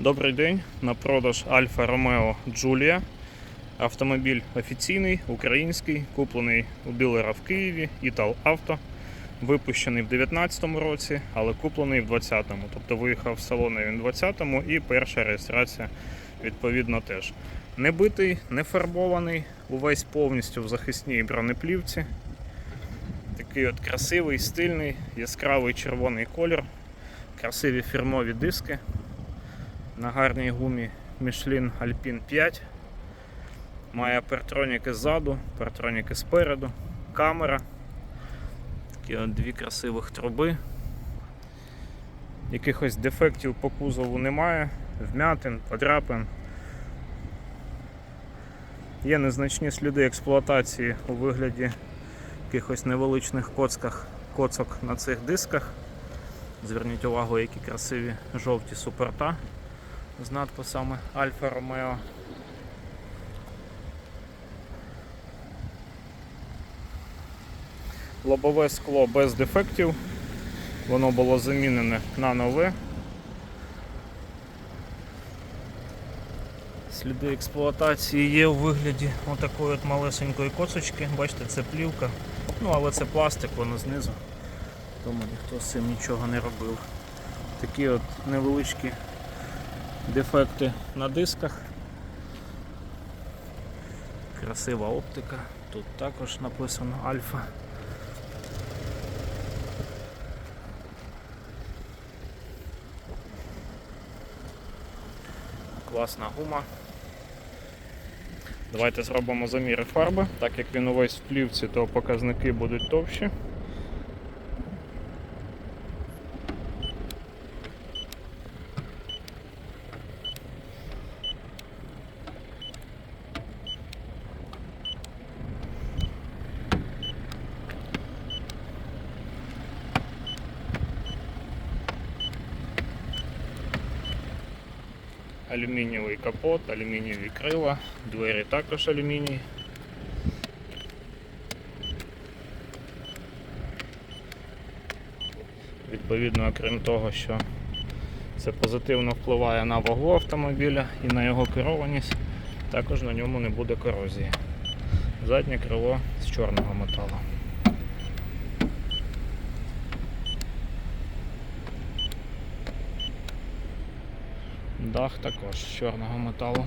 Добрий день. На продаж Альфа Ромео Джулія. Автомобіль офіційний, український, куплений у дилера в Києві, Італ Авто. Випущений в 2019 році, але куплений в 2020. Тобто виїхав в салони він в 2020 і перша реєстрація відповідно теж. Не битий, не фарбований, увесь повністю в захисній бронеплівці. Такий от красивий, стильний, яскравий червоний колір, красиві фірмові диски на гарній гумі Michelin Alpine 5. Має партроніки ззаду, партроніки спереду, камера. Такі от дві красивих труби. Якихось дефектів по кузову немає, вмятин, подряпин. Є незначні сліди експлуатації у вигляді якихось невеличних коцках, коцок на цих дисках. Зверніть увагу, які красиві жовті супорта з надписами Альфа Ромео. Лобове скло без дефектів. Воно було замінене на нове. Сліди експлуатації є у вигляді отакої от малесенької косочки. Бачите, це плівка. Ну, але це пластик, воно знизу. Тому ніхто з цим нічого не робив. Такі от невеличкі дефекти на дисках. Красива оптика. Тут також написано Альфа. Класна гума. Давайте зробимо заміри фарби. Так як він увесь в плівці, то показники будуть товщі. Алюмінієвий капот, алюмінієві крила, двері також алюміній. Відповідно, окрім того, що це позитивно впливає на вагу автомобіля і на його керованість, також на ньому не буде корозії. Заднє крило з чорного металу. Дах також з чорного металу.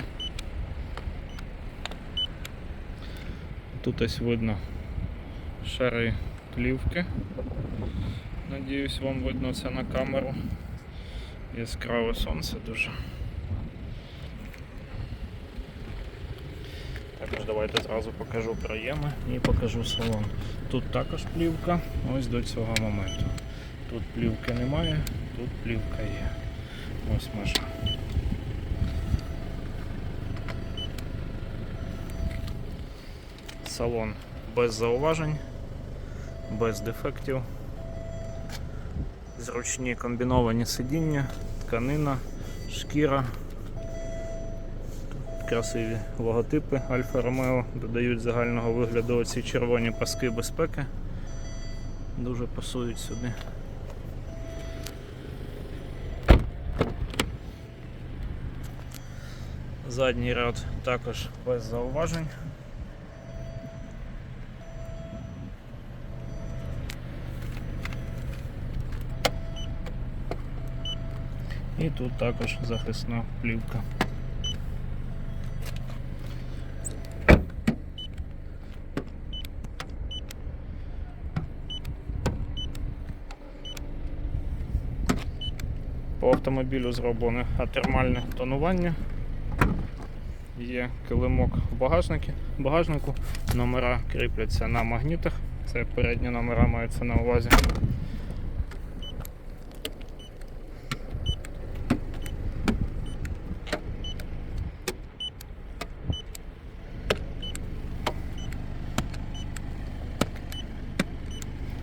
Тут ось видно шари плівки. Надіюсь, вам видно це на камеру. Яскраве сонце дуже. Також давайте зразу покажу проєми і покажу салон. Тут також плівка, ось до цього моменту. Тут плівки немає, тут плівка є. Ось межа. Салон без зауважень, без дефектів. Зручні комбіновані сидіння, тканина, шкіра. Тут красиві логотипи Альфа Ромео додають загального вигляду оці червоні паски безпеки. Дуже пасують сюди. Задній ряд також без зауважень. І тут також захисна плівка. По автомобілю зроблене атермальне тонування. Є килимок в багажнику. Номера кріпляться на магнітах. Це передні номера маються на увазі.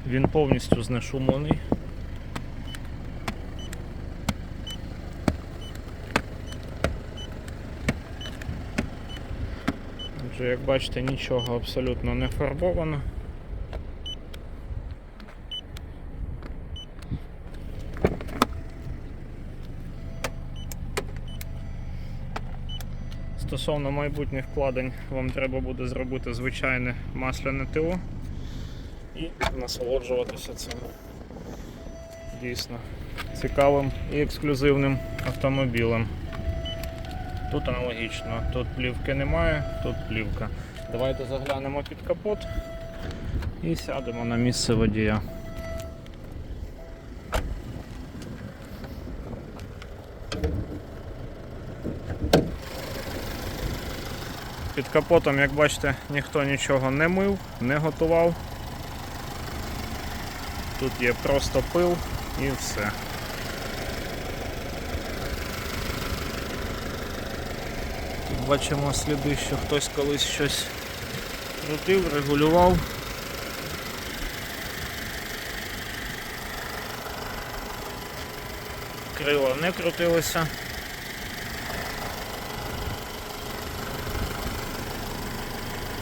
Він повністю знешумлений. Отже, як бачите, нічого абсолютно не фарбовано. стосовно майбутніх вкладень, вам треба буде зробити звичайне масляне ТО і насолоджуватися цим дійсно цікавим і ексклюзивним автомобілем. Тут аналогічно, тут плівки немає, тут плівка. Давайте заглянемо під капот і сядемо на місце водія. Під капотом, як бачите, ніхто нічого не мив, не готував. Тут є просто пил і все. Тут бачимо сліди, що хтось колись щось крутив, регулював. Крила не крутилися.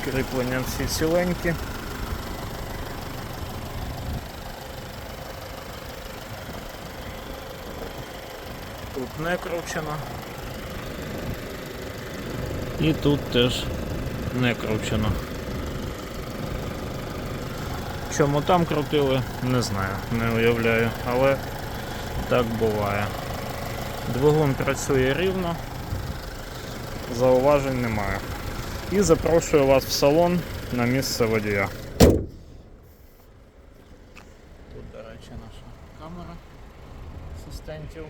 Кріплення всі ціленькі. Тут не кручено. І тут теж не кручено. Чому там крутили, не знаю, не уявляю, але так буває. Двигун працює рівно, зауважень немає. І запрошую вас в салон на місце водія. Тут, до речі, наша камера асистентів.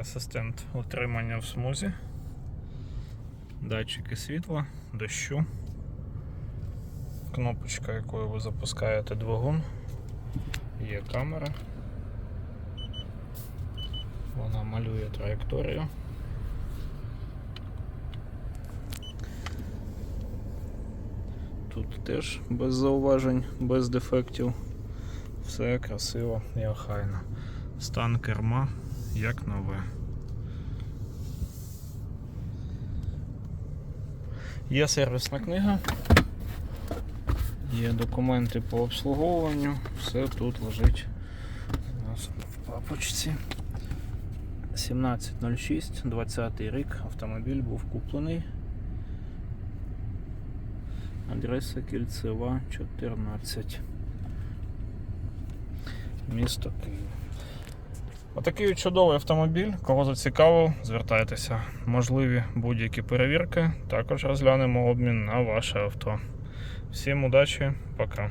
Асистент утримання в смузі, датчики світла, дощу, кнопочка, якою ви запускаєте двигун, є камера. Вона малює траєкторію. Тут теж без зауважень, без дефектів. Все красиво і охайно. Стан керма як нове. Є сервісна книга, є документи по обслуговуванню, все тут лежить у нас в папочці. 17.06, 20 рік, автомобіль був куплений. Адреса Кільцева 14. Місто Київ. Отакий чудовий автомобіль. Кого зацікавив, звертайтеся. Можливі будь-які перевірки. Також розглянемо обмін на ваше авто. Всім удачі, пока.